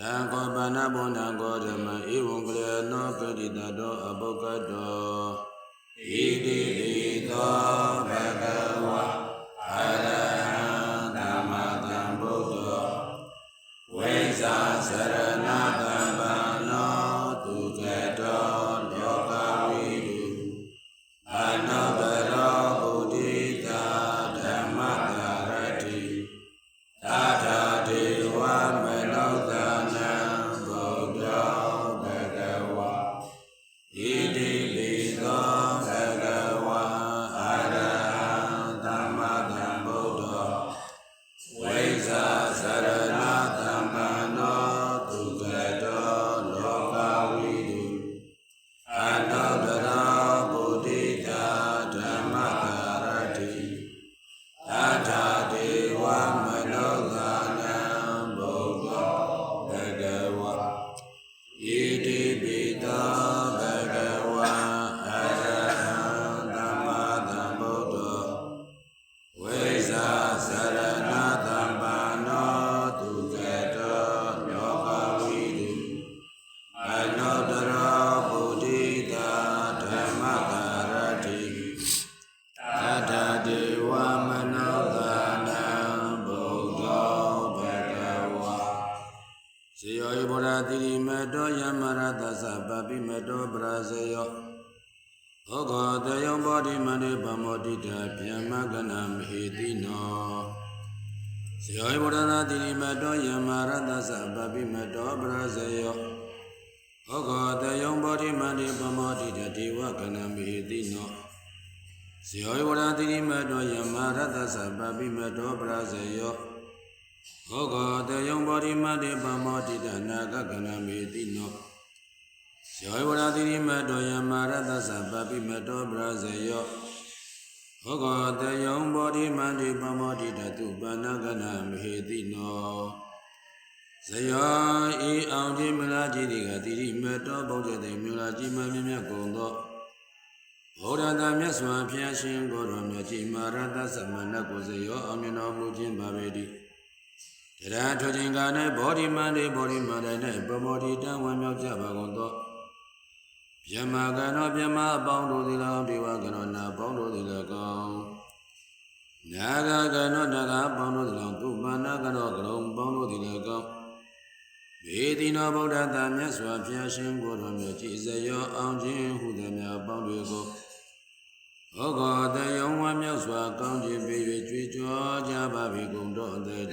တံခောပါဏဗုဒ္ဓကောဓမ္မဧဝံကလေနောပတိတတောအပုဂ္ဂတောဣတိ စေယောဣဗုဒ္ဓတိရိမတောယမရတသဗ္ဗပိမတောပရာဇယောဩဃတယောဘောဓိမန္တေဗမောတိတဗျမကနာမဟေတိနောဇယောဘုဒ္ဓနာတိရိမတောယမရတသဗ္ဗပိမတောပရဇယောဩဃတယောဘောဓိမန္တေဗမောတိတဒေဝကနာမဟေတိနောဇယောဘုဒ္ဓတိရိမတောယမရတသဗ္ဗပိမတောပရဇယော ဩဃတယောဘောဓိမန္တေဗမောတိတနာဂကနာမဟေတိနောယောဝရတိရိမတောယမရတ္တသဗ္ဗပိမတောပရဇယောဟောကောတယံဘောဓိမန္တိပမောတိတတုပဏကနာမဟေတိနောဇယောဤအောင်တိမလာကြီးတိကတိရိမတောဘုဒ္ဓတေမြလာကြီးမမြမြတ်ကုန်သောဘုရားသာမြတ်စွာဘုရားရှင်ကိုယ်တော်မြတ်ကြီးမာရတ္တသမဏကိုဇယောအောင်မြင်တော်မူခြင်းပါပေတည်း တရံထိုချိန်က၌ဘောဓိမန္တိဘောဓိမန္တ၌ပမောတိတံဝံမြောက်ကြပါကုန်သောယမကနောပြမအပေါင်းတို့သည်၎င်းဒေဝကနောနာပေါင်းတို့သည်၎င်းနာဂကနောနာဂပေါင်းတို့သည်၎င်းသူမာနကနောကရုံပေါင်းတို့သည်၎င်းဘေတိနောဗုဒ္ဓတာမြတ်စွာဘုရားရှင်ကိုယ်တော်မြတ်ကြည်စရောအောင်ခြင်းဟုသည်များပေါင်းတွေကိုဩဃတယုံဝမြောက်စွာကောင်းခြင်းပေး၍ကြွေးကြောကြပါပြီကုန်တော်တည်း